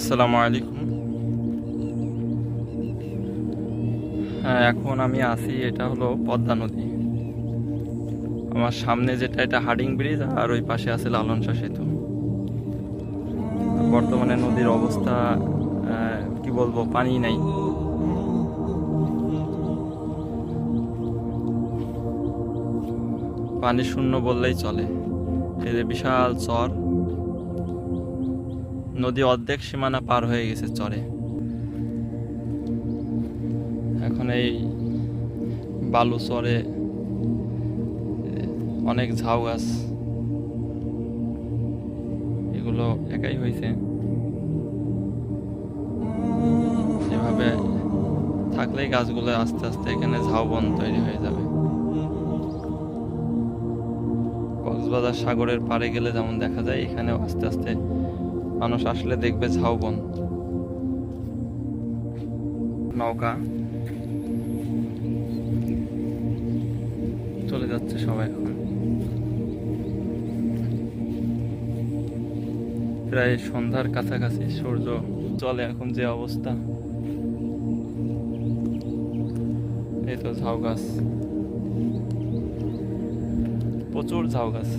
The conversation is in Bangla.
আসসালামু আলাইকুম। হ্যাঁ এখন আমি আছি, এটা হলো পদ্মা নদী। আমার সামনে যেটা, এটা হার্ডিং ব্রিজ আর ওই পাশে আছে লালন শাহ সেতু। বর্তমানে নদীর অবস্থা কি বলব, পানি নাই। পানি শূন্য বললেই চলে। এই যে বিশাল চর নদী অর্ধেক সীমানা পার হয়ে গেছে চরে। এখন এই বালু চরে, অনেক ঝাউ গাছ, এগুলো একাই হয়েছে। এভাবে থাকলেই গাছগুলো আস্তে আস্তে এখানে ঝাউবন তৈরি হয়ে যাবে। কক্সবাজার সাগরের পাড়ে গেলে যেমন দেখা যায়, এখানেও আস্তে আস্তে মানুষ আসলে দেখবে ঝাউবন নৌকা। চলে যাচ্ছে সবাই এখন। প্রায় সন্ধ্যার কাছাকাছি সূর্য চলে এখন যে অবস্থা। এই তো ঝাউ গাছ প্রচুর ঝাউ গাছ